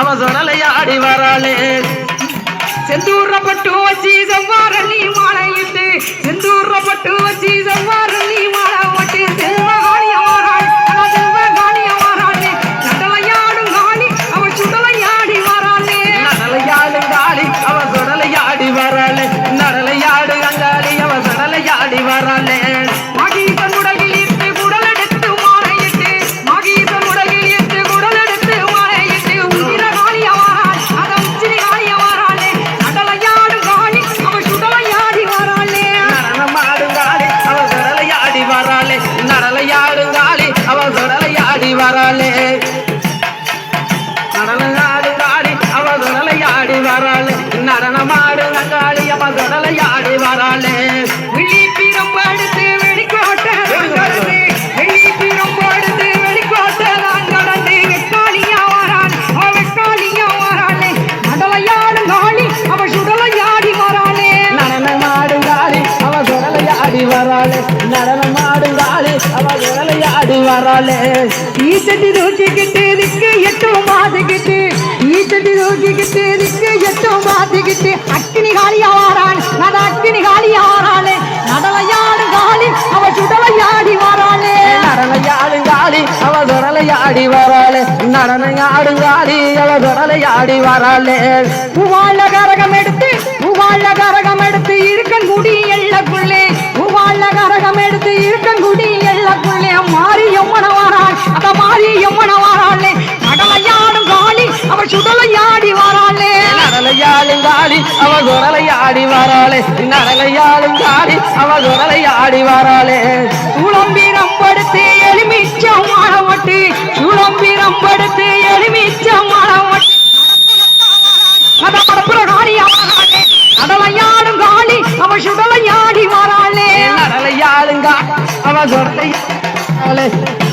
அவ சொடலையாடி வராளே. செந்தூர பட்டு வச்சு செவ்வார நீ மாலையிட்டு செந்தூர பட்டு வச்சு சொடலையாடி வராளே ஈசட்டி தூக்கிக்கிட்டு திக்கு எட்டும் மாத்திக்கிட்டு ஈசட்டி தூக்கிக்கிட்டு திக்கு எட்டும் மாத்திக்கிட்டு அக்கினி காளியா வாராள் நட அக்கினி காளியா வாராளே நடலையாடும் காளி அவ சுடலையாடி வாராளே. நடனையாடும் காளி அவ சொடலையாடி வராளே. நடனையாடும் காளி அவ சொடலையாடி வராளே. பூவாழ கரகம் எடுத்து பூவாழ கரகம் எடுத்து அவ குரலை ஆடி வராளே நடலையாளும் காளி அவ குரலை ஆடி வராளே சுளம்பிரம் படுத்து எலுமிச்சம் மாளவட்டு சுளம்பிரம் படுத்து எலுமிச்சம் மாளவட்டு கடப்படப்புற காளியா கடலையாடும் காளி அவ சுடலையாடி வாராளே நடலையாடும் காளி அவ சொடலையாடி